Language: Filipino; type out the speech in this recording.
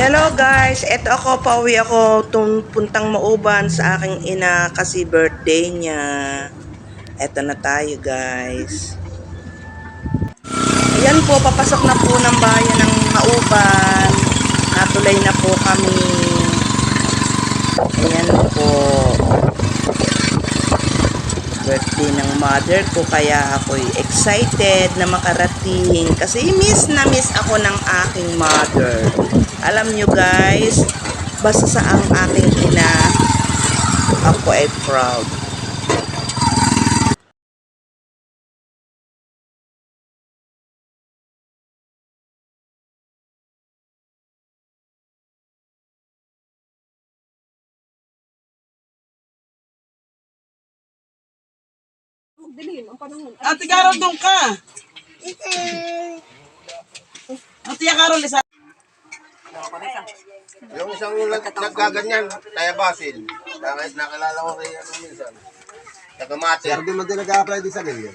Hello guys, eto ako, pauwi ako tung puntang Mauban sa aking ina kasi birthday niya. Eto na tayo guys. Ayan po, papasok na po ng bayan ng Mauban. Natulay na po kami. Ayan po. Birthday ng mother ko kaya ako'y excited na makarating kasi miss na miss ako ng aking mother. Alam nyo guys, basta sa ang aking ina, ako ay proud. Ate Carol, doon ka. Ate Carol, isa. Yung isang nag nagkaganyan, kaya basil. Kahit nakilala ko kay ano minsan. Taga Mate. Erwin mo din nag-a-apply din sa ganyan.